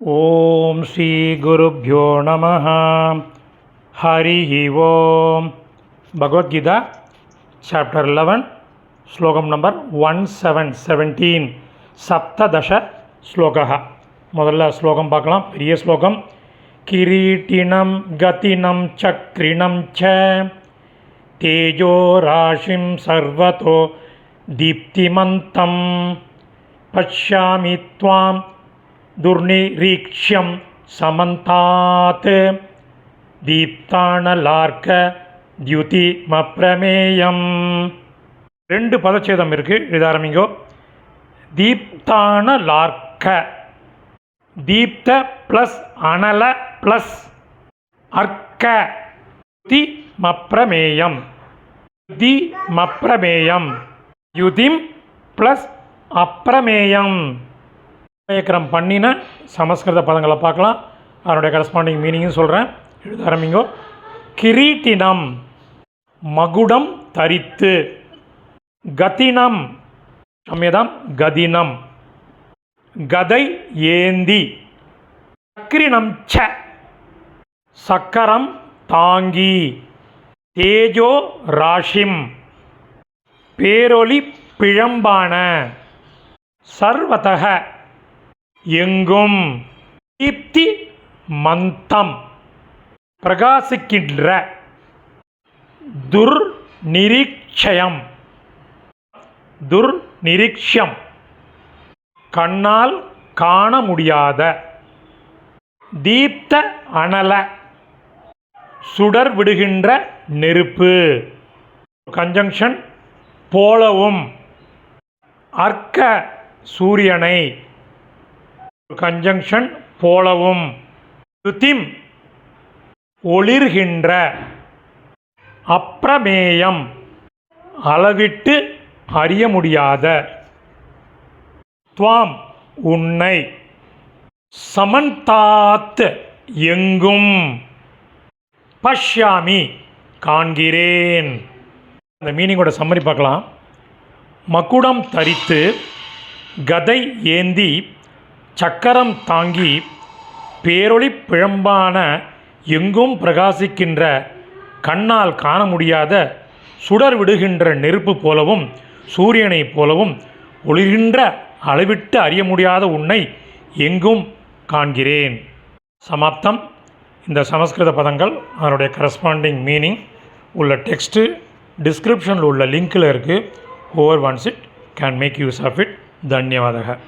ஓம் ஸ்ரீ குருப்யோ நம ஹரி ஓம் பகவத்கீதா சாப்டர் லெவன் ஸ்லோகம் நம்பர் ஒன் செவன் செவன்டீன் சப்ததச ஸ்லோகா முதல்ல ஸ்லோகம் பார்க்கலாம். பெரிய ஸ்லோகம். கிரீட்டினம் கதினம் சக்ரிணம் ச தேஜோ ராசிம் சர்வதோ தீப்திமந்தம் பஷ்யாமி துவாம் துர்நிரீக்ஷியம் சமந்தாத் தீப்தானலார்க்க தியுதி மப்ரமேயம் ரெண்டு பதச்சேதம் இருக்குது எழுத ஆரம்பிங்கோ. தீப்தான லார்க்க தீப்த ப்ளஸ் அனல ப்ளஸ் அர்க்க. தி மப்ரமேயம் தி மப்ரமேயம் யுதிம் ப்ளஸ் அப்ரமேயம். ஏக்கரம் பண்ணின சமஸ்கிருத பதங்களை பார்க்கலாம். அதனுடைய கரஸ்பாண்டிங் மீனிங்கும் சொல்கிறேன் எழுத ஆரம்பிங்கோ. கிரீட்டினம் மகுடம் தரித்து. கதினம் சம்யதம் கதினம். கதை ஏந்தி. சக்ரினம் ச சக்கரம் தாங்கி. தேஜோ ராஷிம். பேரொளி பிழம்பான. சர்வதக. எங்கும் தீப்தி மந்தம் பிரகாசிக்கின்ற துர்நிரீட்சயம். துர்நிரீக்ஷம் கண்ணால் காண முடியாத தீப்த அனல சுடர் விடுகின்ற நெருப்பு. கன்ஜங்ஷன் போலவும் அர்க்க சூரியனை கன்ஜங்ஷன் போலவும் யுதிம் ஒளிர்கின்ற அப்பிரமேயம் அளவிட்டு அறிய முடியாத துவாம் உன்னை சமந்தாத் எங்கும் பஷ்யாமி காண்கிறேன். அந்த மீனிங்கோட சம்மரி பார்க்கலாம். மக்குடம் தரித்து கதை ஏந்தி சக்கரம் தாங்கி பேரொளி பிழம்பான எங்கும் பிரகாசிக்கின்ற கண்ணால் காண முடியாத சுடர் விடுகின்ற நெருப்பு போலவும் சூரியனைப் போலவும் ஒளிர்கின்ற அளவிட்டு அறிய முடியாத உன்னை எங்கும் காண்கிறேன். சமாப்தம். இந்த சமஸ்கிருத பதங்கள் அதனுடைய கரஸ்பாண்டிங் மீனிங் உள்ள டெக்ஸ்ட்டு டிஸ்கிரிப்ஷனில் உள்ள லிங்க்கில் இருக்குது over once it can make use of it தன்யவாதக.